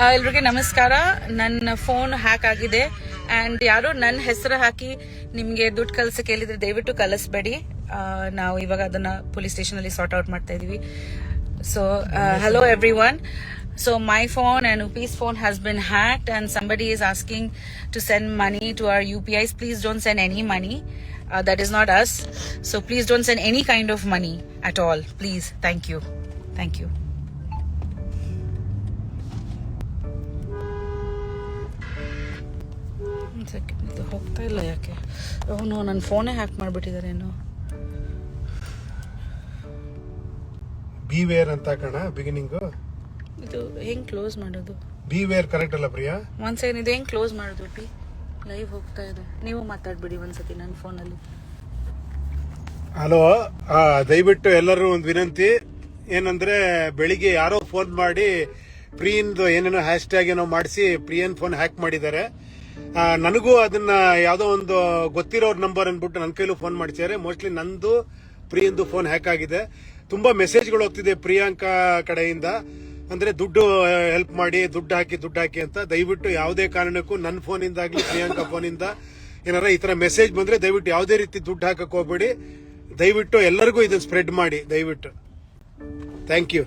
ಎಲ್ರಿಗೆ ನಮಸ್ಕಾರ. ನನ್ನ phone hack ಆಗಿದೆ. ಅಂಡ್ ಯಾರು ನನ್ನ ಹೆಸರು ಹಾಕಿ ನಿಮ್ಗೆ ದುಡ್ಡು ಕಳ್ಸಕ್ಕೆ ಹೇಳಿದ್ರೆ ದಯವಿಟ್ಟು ಕಲಿಸ್ಬೇಡಿ ನಾವು ಇವಾಗ ಅದನ್ನ ಪೊಲೀಸ್ ಸ್ಟೇಷನ್ ಅಲ್ಲಿ ಸಾರ್ಟ್ ಔಟ್ ಮಾಡ್ತಾ ಇದೀವಿ. So hello everyone so my phone and ಉಪೀಸ್ phone has been hacked and somebody is asking to send money to our U P Is please don't send any money that is not us so please don't send any kind of money at all please thank you thank ಒಂದ್ second ಇದು ಹೋಗ್ತಾ ಇಲ್ಲ ಯಾಕೆ? ಅವನು ನನ್ನ ಫೋನೇ hack ಮಾಡಿಬಿಟ್ಟಿದ್ದಾರೇನು B wear ಅಂತ ಕಣ ಬಿಗಿನಿಂಗ್ ಇದು ಹೆಂಗ್ ಕ್ಲೋಸ್ ಮಾಡೋದು? ಬಿ ವೇರ್ ಕರೆಕ್ಟ್ ಅಲ್ಲ ಪ್ರಿಯಾ? ಒಂದ್ ಸೆಕೆಂಡ್ ಇದು ಹೆಂಗ್ ಕ್ಲೋಸ್ ಮಾಡೋದು ಪಿ ಲೈವ್ ಹೋಗ್ತಾ ಇದೆ. ನೀವು ಮಾತಾಡ್ಬಿಡಿ ಒಂದ್ಸತಿ ನನ್ನ ಫೋನಲ್ಲಿ ಹಲೋ ದಯವಿಟ್ಟು ಎಲ್ಲರೂ ಒಂದು ವಿನಂತಿ. ಏನಂದ್ರೆ ಬೆಳಿಗ್ಗೆ ಯಾರೋ ಫೋನ್ ಮಾಡಿ ಪ್ರಿಯಿಂದ ಏನೇನೋ ಹ್ಯಾಶ್ ಟ್ಯಾಗ್ ಏನೋ ಮಾಡಿಸಿ ಪ್ರಿಯನ್ ಫೋನ್ ಹ್ಯಾಕ್ ಮಾಡಿದ್ದಾರೆ. ನನಗೂ ಅದನ್ನ ಯಾವ್ದೋ ಒಂದು ಗೊತ್ತಿರೋರ್ ನಂಬರ್ ಅಂದ್ಬಿಟ್ಟು ನನ್ನ ಕೈಲೂ ಫೋನ್ ಮಾಡಿದ್ದಾರೆ ಮೋಸ್ಟ್ಲಿ ನಂದು, ಪ್ರಿಯಂದು ಫೋನ್ ಹ್ಯಾಕ್ ಆಗಿದೆ. ತುಂಬಾ ಮೆಸೇಜ್ಗಳು ಹೋಗ್ತಿದೆ ಪ್ರಿಯಾಂಕಾ ಕಡೆಯಿಂದ. ಅಂದ್ರೆ ದುಡ್ಡು ಹೆಲ್ಪ್ ಮಾಡಿ, ದುಡ್ಡು ಹಾಕಿ ದುಡ್ಡು ಹಾಕಿ ಅಂತ. ದಯವಿಟ್ಟು ಯಾವುದೇ ಕಾರಣಕ್ಕೂ ನನ್ನ ಫೋನಿಂದ ಆಗ್ಲಿ ಪ್ರಿಯಾಂಕಾ ಫೋನಿಂದ ಏನಾರ ಈ ತರ ಮೆಸೇಜ್ ಬಂದ್ರೆ ದಯವಿಟ್ಟು ಯಾವುದೇ ರೀತಿ ದುಡ್ಡು ಹಾಕಕ್ ಹೋಗ್ಬೇಡಿ. ದಯವಿಟ್ಟು ಎಲ್ಲರಿಗೂ ಇದನ್ನ ಸ್ಪ್ರೆಡ್ ಮಾಡಿ, ದಯವಿಟ್ಟು. Thank you